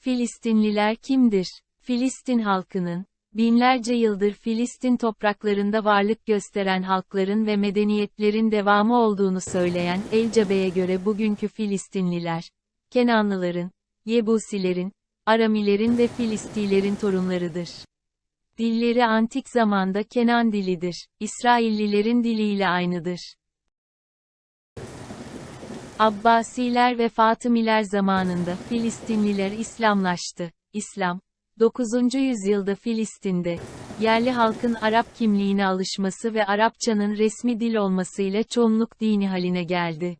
Filistinliler kimdir? Filistin halkının, binlerce yıldır Filistin topraklarında varlık gösteren halkların ve medeniyetlerin devamı olduğunu söyleyen El Cabe'ye göre bugünkü Filistinliler, Kenanlıların, Yebusilerin, Aramilerin ve Filistilerin torunlarıdır. Dilleri antik zamanda Kenan dilidir. İsraillilerin diliyle aynıdır. Abbasiler ve Fatımiler zamanında Filistinliler İslamlaştı. İslam, 9. yüzyılda Filistin'de, yerli halkın Arap kimliğine alışması ve Arapçanın resmi dil olmasıyla çoğunluk dini haline geldi.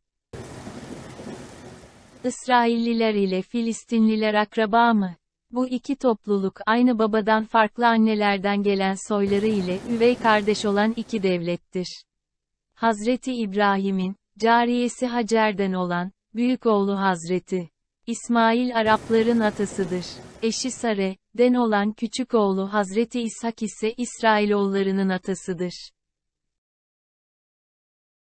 İsrailliler ile Filistinliler akraba mı? Bu iki topluluk aynı babadan farklı annelerden gelen soyları ile üvey kardeş olan iki devlettir. Hazreti İbrahim'in, cariyesi Hacer'den olan, büyük oğlu Hazreti İsmail Arapların atasıdır. Eşi Sare, den olan küçük oğlu Hazreti İshak ise İsrailoğullarının atasıdır.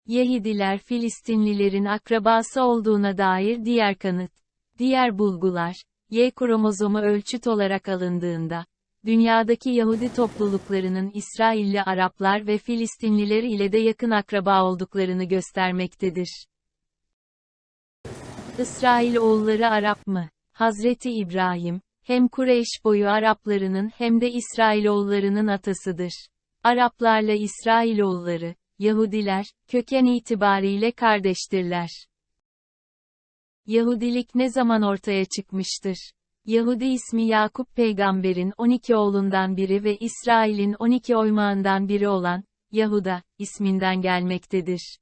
Yehidiler Filistinlilerin akrabası olduğuna dair diğer kanıt. Diğer bulgular, Y kromozomu ölçüt olarak alındığında, dünyadaki Yahudi topluluklarının İsrailli Araplar ve Filistinliler ile de yakın akraba olduklarını göstermektedir. İsrail oğulları Arap mı? Hazreti İbrahim, hem Kureyş boyu Araplarının hem de İsrailoğullarının atasıdır. Araplarla İsrailoğulları, Yahudiler, köken itibariyle kardeştirler. Yahudilik ne zaman ortaya çıkmıştır? Yahudi ismi Yakup peygamberin 12 oğlundan biri ve İsrail'in 12 oymağından biri olan, Yahuda, isminden gelmektedir.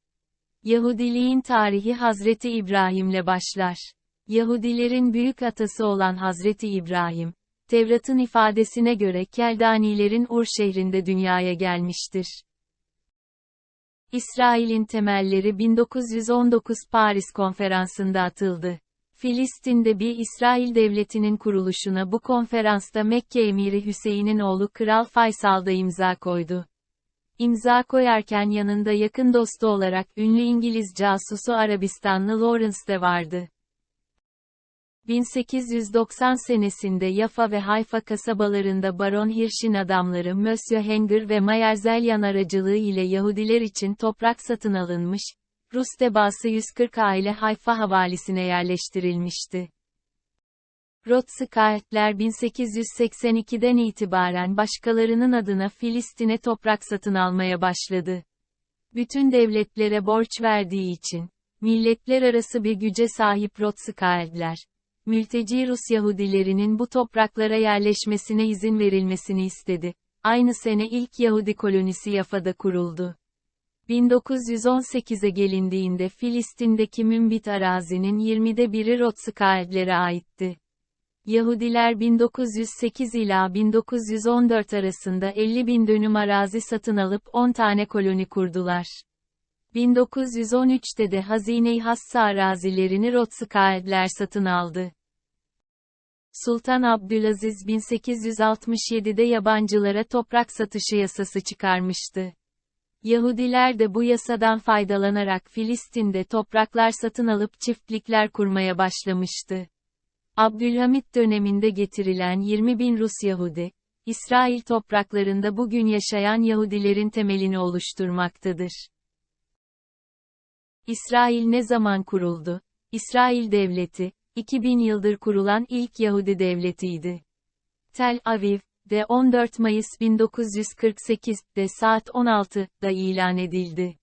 Yahudiliğin tarihi Hazreti İbrahim'le başlar. Yahudilerin büyük atası olan Hazreti İbrahim, Tevrat'ın ifadesine göre Keldanilerin Ur şehrinde dünyaya gelmiştir. İsrail'in temelleri 1919 Paris Konferansı'nda atıldı. Filistin'de bir İsrail devletinin kuruluşuna bu konferansta Mekke emiri Hüseyin'in oğlu Kral Faysal da imza koydu. İmza koyarken yanında yakın dostu olarak ünlü İngiliz casusu Arabistanlı Lawrence de vardı. 1890 senesinde Yafa ve Hayfa kasabalarında Baron Hirsch'in adamları Monsieur Henger ve Mayerzelyan aracılığı ile Yahudiler için toprak satın alınmış, Rus tebası 140 aile Hayfa havalisine yerleştirilmişti. Rothschildler 1882'den itibaren başkalarının adına Filistin'e toprak satın almaya başladı. Bütün devletlere borç verdiği için, milletler arası bir güce sahip Rothschildler, mülteci Rus Yahudilerinin bu topraklara yerleşmesine izin verilmesini istedi. Aynı sene ilk Yahudi kolonisi Yafa'da kuruldu. 1918'e gelindiğinde Filistin'deki mümbit arazinin 20'de biri Rothschildlere aitti. Yahudiler 1908 ila 1914 arasında 50 bin dönüm arazi satın alıp 10 tane koloni kurdular. 1913'te de Hazine-i Hassa arazilerini Rothschildler satın aldı. Sultan Abdülaziz 1867'de yabancılara toprak satışı yasası çıkarmıştı. Yahudiler de bu yasadan faydalanarak Filistin'de topraklar satın alıp çiftlikler kurmaya başlamıştı. Abdülhamit döneminde getirilen 20 bin Rus Yahudi, İsrail topraklarında bugün yaşayan Yahudilerin temelini oluşturmaktadır. İsrail ne zaman kuruldu? İsrail Devleti, 2000 yıldır kurulan ilk Yahudi devletiydi. Tel Aviv, de 14 Mayıs 1948'de saat 16'da ilan edildi.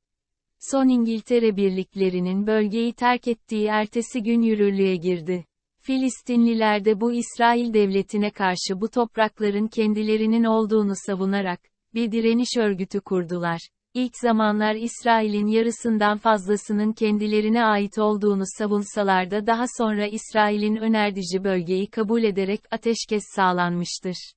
Son İngiltere birliklerinin bölgeyi terk ettiği ertesi gün yürürlüğe girdi. Filistinliler de bu İsrail devletine karşı bu toprakların kendilerinin olduğunu savunarak, bir direniş örgütü kurdular. İlk zamanlar İsrail'in yarısından fazlasının kendilerine ait olduğunu savunsalar da daha sonra İsrail'in önerdici bölgeyi kabul ederek ateşkes sağlanmıştır.